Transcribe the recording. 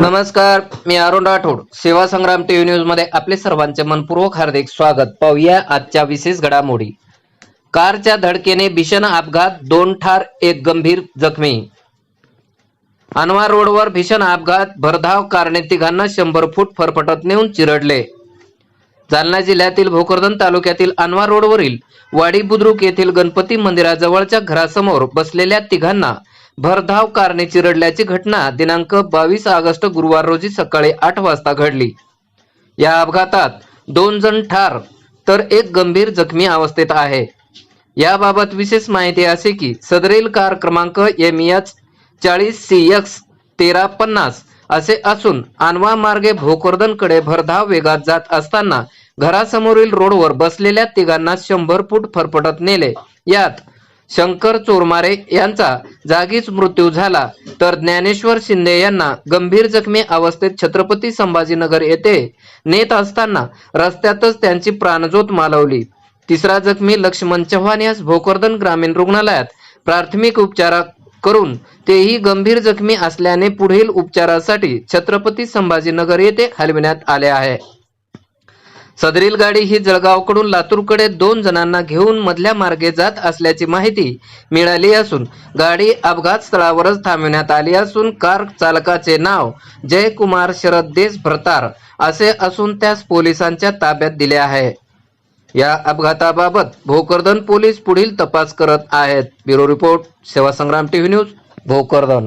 नमस्कार मी अरुण राठोड. सेवा संग्राम टीव्ही न्यूजमध्ये आपले सर्वांचे मनपूर्वक हार्दिक स्वागत. पाहूया आजच्या विशेष घडामोडी. कारच्या धडकेने भीषण अपघात दोन ठार एक गंभीर जखमी. अनवार रोडवर भीषण अपघात भरधाव कारने तिघांना शंभर फूट फरफटत नेऊन चिरडले. जालना जिल्ह्यातील भोकरदन तालुक्यातील अनवार रोडवरील वाडी बुद्रुक येथील गणपती मंदिराजवळच्या घरासमोर बसलेल्या तिघांना भरधाव कारने चिरडल्याची घटना दिनांक बावीस ऑगस्ट गुरुवार रोजी सकाळी आठ वाजता घडली. या अपघातात दोन जण ठार तर एक गंभीर जखमी अवस्थेत आहे. याबाबत विशेष माहिती असे की सदरील कार क्रमांक एम एच चाळीस सी एक्स तेरा पन्नास असे असून आनवा मार्गे भोकरदनकडे भरधाव वेगात जात असताना घरासमोरील रोडवर बसलेल्या तिघांना शंभर फूट फरफटत नेले. यात शंकर चोरमारे यांचा जागीच मृत्यू झाला. तर ज्ञानेश्वर शिंदे यांना गंभीर जखमी अवस्थेत छत्रपती संभाजीनगर येथे नेत असताना रस्त्यातच त्यांची प्राणज्योत मालवली. तिसरा जखमी लक्ष्मण चव्हाण यास भोकरदन ग्रामीण रुग्णालयात प्राथमिक उपचार करून तेही गंभीर जखमी असल्याने पुढील उपचारासाठी छत्रपती संभाजीनगर येथे हलविण्यात आले आहे. सदरील गाडी ही जळगावकडून लातूरकडे दोन जणांना घेऊन मधल्या मार्गे जात असल्याची माहिती मिळाली असून गाडी अपघात स्थळावरच थांबविण्यात आली असून कार चालकाचे नाव जयकुमार शरद देश भरतार असे असून त्यास पोलिसांच्या ताब्यात दिले आहे. या अपघाताबाबत भोकरदन पोलीस पुढील तपास करत आहेत. ब्युरो रिपोर्ट सेवा संग्राम टीव्ही न्यूज भोकरदन.